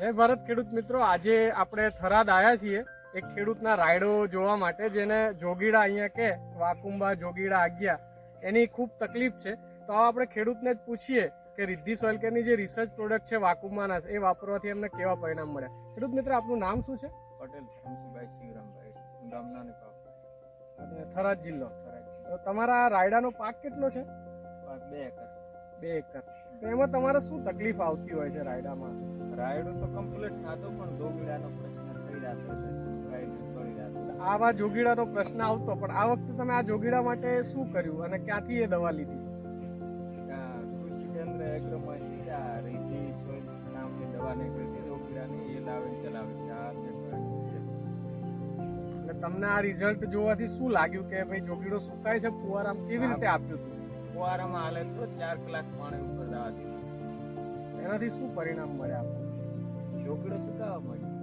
જય ભારત ખેડૂત મિત્રો. આજે આપણે થરાદ આવ્યા છીએ એક ખેડૂતના રાયડો જોવા માટે જેને જોગીડા અહીંયા કે વાકુંબા જોગીડા આગ્યા એની ખૂબ તકલીફ છે. તો આપણે ખેડૂતને જ પૂછીએ કે રિદ્ધિ સોલકેરની જે રિસર્ચ પ્રોડક્ટ છે વાકુંબાના એ વાપરવાથી એમને કેવા પરિણામ મળ્યા? ખેડૂત મિત્ર આપનું નામ શું છે? પટેલ ધરમસિંહભાઈ શિવરામભાઈ ગામના અને થરાદ જિલ્લો. તો તમારા રાયડાનો પાક કેટલો છે? બે એકર. બે એકર. તો એમાં તમારે શું તકલીફ આવતી હોય છે રાયડામાં? રાયડો તો કમ્પ્લીટ થતો પણ જોગીડાનો પ્રશ્ન થઈ રહ્યો રહ્યો આવા જોગીડાનો પ્રશ્ન આવતો પણ આ વખતે તમે આ જોગીડા માટે શું કર્યું અને ક્યાંથી એ દવા લીધી? કૃષિ કેન્દ્ર એગ્રોમાંથી આ રીતિ સોઇલ નામની દવા નીકળી હતી દોગીડાની એ લાવીને ચલાવી આ તમને આ રિઝલ્ટ જોવાથી શું લાગ્યું કે ભાઈ જોગીડો સુકાય છે? ફુવારામ કેવી રીતે આપ્યું હતું? ફુવારામાં હાલે તો ચાર કલાક પાણી ઉપર દવા દીધી એનાથી શું પરિણામ મળ્યા આપણને? જોગીડો સુકાવા મળ્યો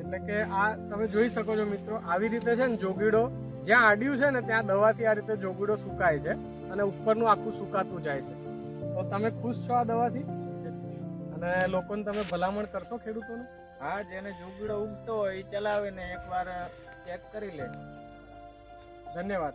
એટલે કે આ તમે જોઈ શકો છો મિત્રો આવી રીતે છે ને જોગીડો જ્યાં આડ્યું છે ને ત્યાં દવાથી આ રીતે જોગીડો સુકાય છે અને ઉપરનું આખું સુકાતું જાય છે. તો તમે ખુશ છો આ દવાથી? અને લોકોને તમે ભલામણ કરશો ખેડૂતોને? હા જેને જોગીડો ઉગતો હોય એ ચલાવીને એકવાર ચેક કરી લે. ધન્યવાદ.